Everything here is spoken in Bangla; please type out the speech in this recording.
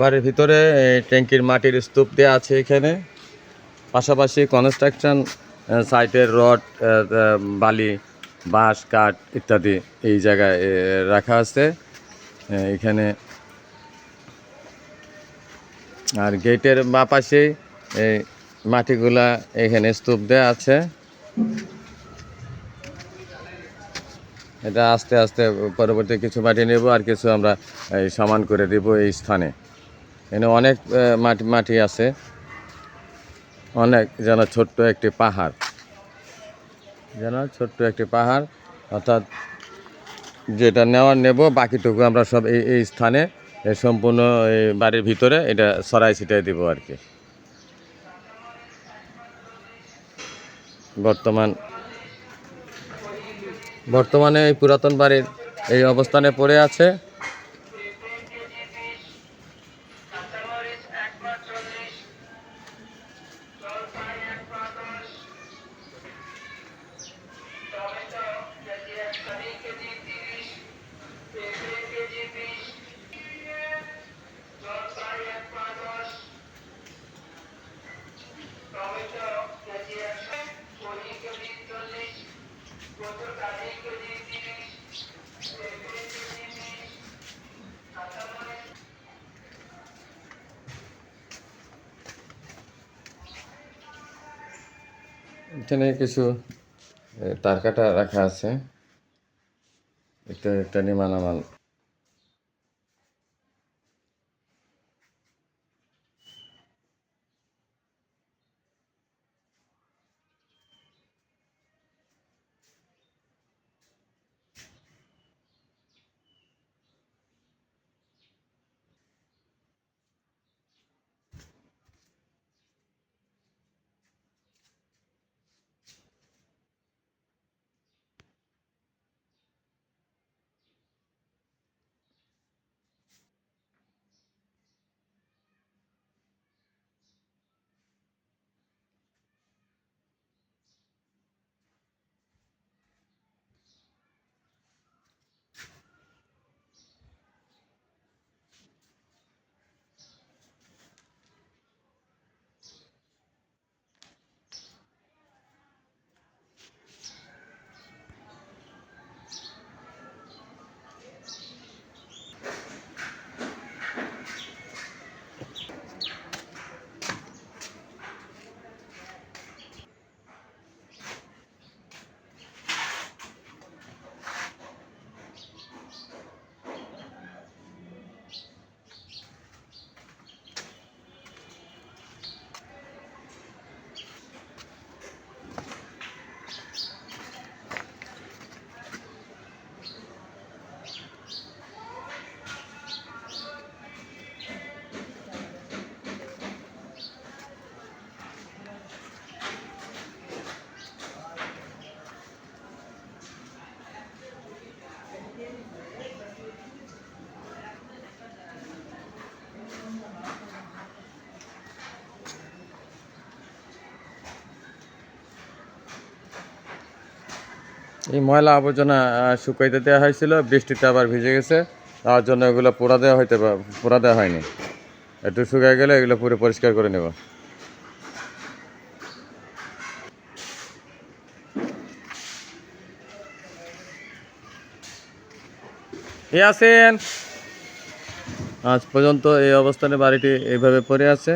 বাড়ির ভিতরে ট্যাঙ্কির মাটির স্তূপ দেওয়া আছে এখানে। পাশাপাশি কনস্ট্রাকশন সাইটের রড বালি, বাঁশ, কাঠ ইত্যাদি এই জায়গায় রাখা আছে। এখানে আর গেটের বা পাশেই এই মাটিগুলা এখানে স্তূপ দেওয়া আছে। এটা আস্তে আস্তে পরবর্তী কিছু মাটি নেব আর কিছু আমরা সমান করে দেব এই স্থানে। এখানে অনেক মাটি মাটি আছে। অনেক যেন ছোট্ট একটি পাহাড়। যেন ছোট্ট একটি পাহাড়, অর্থাৎ যেটা নেওয়ার নেব, বাকিটুকু আমরা সব এই এই স্থানে এই সম্পূর্ণ এই বাড়ির ভিতরে এটা সরাই ছিটাই দেবো আর কি। বর্তমান, বর্তমানে এই পুরাতন বাড়ির এই অবস্থানে পড়ে আছে। এখানে কিছু তার কাটা রাখা আছে। একটা একটা নিমানামাল। এই ময়লা আবর্জনা শুকাইতে দেওয়া হয়েছিল, বৃষ্টিতে আবার ভিজে গেছে। তার জন্য এগুলো পোড়া দেওয়া হইতে পোড়া দেওয়া হয়নি। একটু শুকাই গেলে এগুলো পুরো পরিষ্কার করে নেব। আছেন? আজ পর্যন্ত এই অবস্থানে বাড়িটি এইভাবে পড়ে আছে।